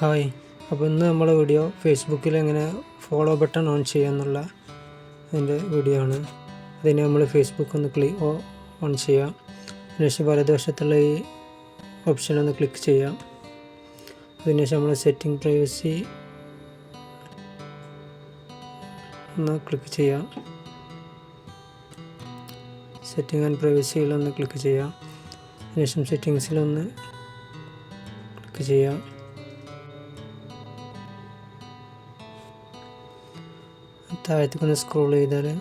Hi. അപ്പോൾ ഇന്ന് നമ്മുടെ വീഡിയോ ഫേസ്ബുക്കിൽ എങ്ങനെ ഫോളോ ബട്ടൺ ഓൺ ചെയ്യാമെന്നുള്ള അതിന്റെ വീഡിയോ ആണ്. അതിന് നമ്മൾ ഫേസ്ബുക്ക് ഒന്ന് ക്ലി ഓൺ ചെയ്യാം അതിനുശേഷം വലതുവശത്തുള്ള ഈ ഓപ്ഷൻ ഒന്ന് ക്ലിക്ക് ചെയ്യാം അതിനുശേഷം നമ്മൾ സെറ്റിംഗ് പ്രൈവസി ഒന്ന് ക്ലിക്ക് ചെയ്യാം സെറ്റിംഗ് ആൻഡ് പ്രൈവസിയിലൊന്ന് ക്ലിക്ക് ചെയ്യാം അതിനുശേഷം സെറ്റിങ്സിലൊന്ന് ക്ലിക്ക് ചെയ്യാം താഴത്തേക്കൊന്ന് സ്ക്രോൾ ചെയ്താൽ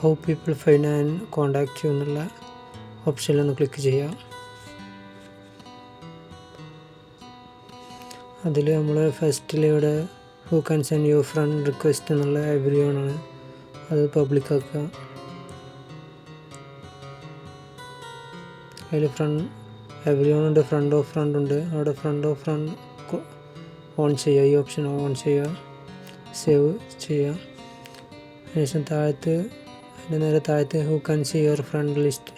how people find and contact you എന്നുള്ള ഓപ്ഷനിൽ ഒന്ന് ക്ലിക്ക് ചെയ്യാം. അതിൽ നമ്മൾ ഫസ്റ്റിൽ ഇവിടെ who can send your friend request എന്നുള്ള ആണ്. അത് പബ്ലിക് ആക്കുക. അതിൽ ഫ്രണ്ട് എവരി ഉണ്ട് ഫ്രണ്ട് ഓഫ് ഫ്രണ്ട് ഉണ്ട്. അവിടെ ഫ്രണ്ട് ഓഫ് ഫ്രണ്ട് ഓൺ ചെയ്യുക. ഈ ഓപ്ഷൻ ഓൺ ചെയ്യുക. സേവ് ചെയ്യുക. അതിനുശേഷം താഴത്ത് അതിന്റെ നേരെ താഴത്ത് who can see your friend list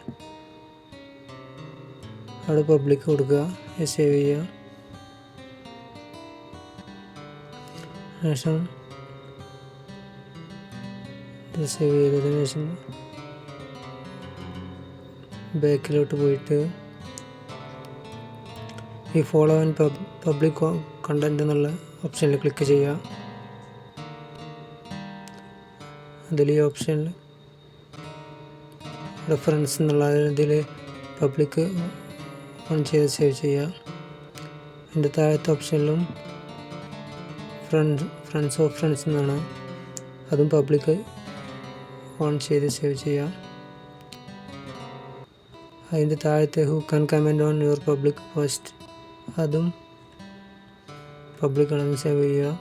അവിടെ പബ്ലിക് കൊടുക്കുക. സേവ് ചെയ്യുക. അതിനുശേഷം സേവ് ചെയ്തതിനു ശേഷം ബാക്കിലോട്ട് പോയിട്ട് ഈ ഫോളോ ആൻഡ് പബ്ലിക് കണ്ടന്റ് എന്നുള്ള ഓപ്ഷനിൽ ക്ലിക്ക് ചെയ്യുക അതിൽ ഈ ഓപ്ഷനിൽ റെഫറൻസ് എന്നുള്ള ഇതിൽ പബ്ലിക് ഓൺ ചെയ്ത് സേവ് ചെയ്യുക അതിന്റെ താഴത്തെ ഓപ്ഷനിലും ഫ്രണ്ട് ഫ്രണ്ട്സ് ഓഫ് ഫ്രണ്ട്സ് എന്നാണ്. അതും പബ്ലിക് ഓൺ ചെയ്ത് സേവ് ചെയ്യാം. അതിന്റെ താഴത്തെ who can comment on your public post. അതും പബ്ലിക് അനൗൺസ് ചെയ്യുക.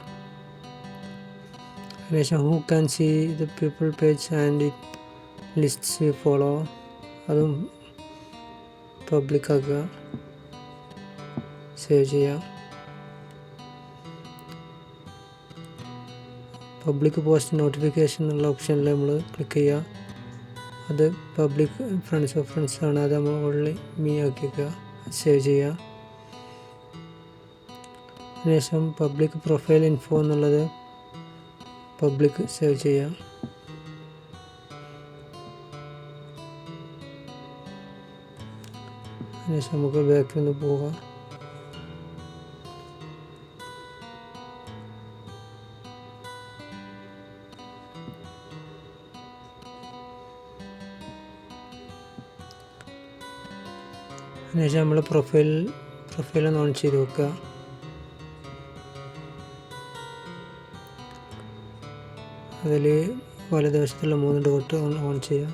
അതിനുശേഷം who can see the people page and it lists you follow. അതും പബ്ലിക് ആക്കുക സേവ് ചെയ്യുക. പബ്ലിക് പോസ്റ്റ് നോട്ടിഫിക്കേഷൻ എന്നുള്ള ഓപ്ഷനിൽ നമ്മൾ ക്ലിക്ക് ചെയ്യുക. അത് പബ്ലിക് ഫ്രണ്ട്സ് ഓഫ് ഫ്രണ്ട്സ് ആണ്. അത് നമ്മൾ ഓൺലി മീ ആക്കിക്കുക സേവ് ചെയ്യുക അതിനുശേഷം പബ്ലിക് പ്രൊഫൈൽ ഇൻഫോ എന്നുള്ളത് പബ്ലിക് സേവ് ചെയ്യുക അതിനുശേഷം നമുക്ക് ബാക്കിൽ നിന്ന് പോകാം. അതിനുശേഷം നമ്മൾ പ്രൊഫൈൽ പ്രൊഫൈൽ ഒന്ന് ഓൺ ചെയ്ത് വെക്കുക അതിൽ ദിവസത്തുള്ള മൂന്ന് ഡോട്ട് ഓൺ ചെയ്യുക.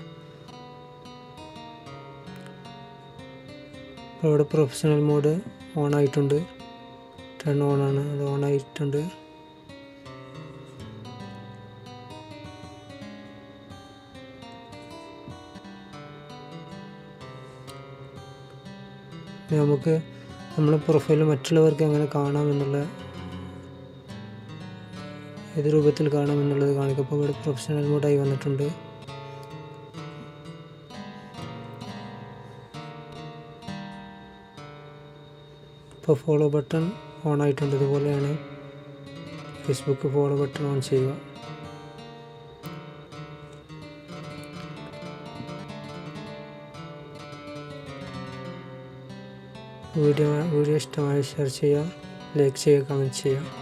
അപ്പോൾ ഇവിടെ പ്രൊഫഷണൽ മോഡ് ഓൺ ആയിട്ടുണ്ട്. ടേൺ ഓൺ ആണ്. അത് ഓൺ ആയിട്ടുണ്ട്. നമുക്ക് നമ്മുടെ പ്രൊഫൈൽ മറ്റുള്ളവർക്ക് എങ്ങനെ കാണാമെന്നുള്ള ഏത് രൂപത്തിൽ കാണാമെന്നുള്ളത് കാണിക്കും. അപ്പോൾ ഇവിടെ പ്രൊഫഷണൽ മോഡായി വന്നിട്ടുണ്ട്. ഇപ്പോൾ ഫോളോ ബട്ടൺ ഓൺ ആയിട്ടുണ്ട്. ഇതുപോലെയാണ്. ഫേസ്ബുക്ക് ഫോളോ ബട്ടൺ ഓൺ ചെയ്യുക. വീഡിയോ വീഡിയോ ഇഷ്ടമായി ഷെയർ ചെയ്യുക ലൈക്ക് ചെയ്യുക കമന്റ് ചെയ്യുക.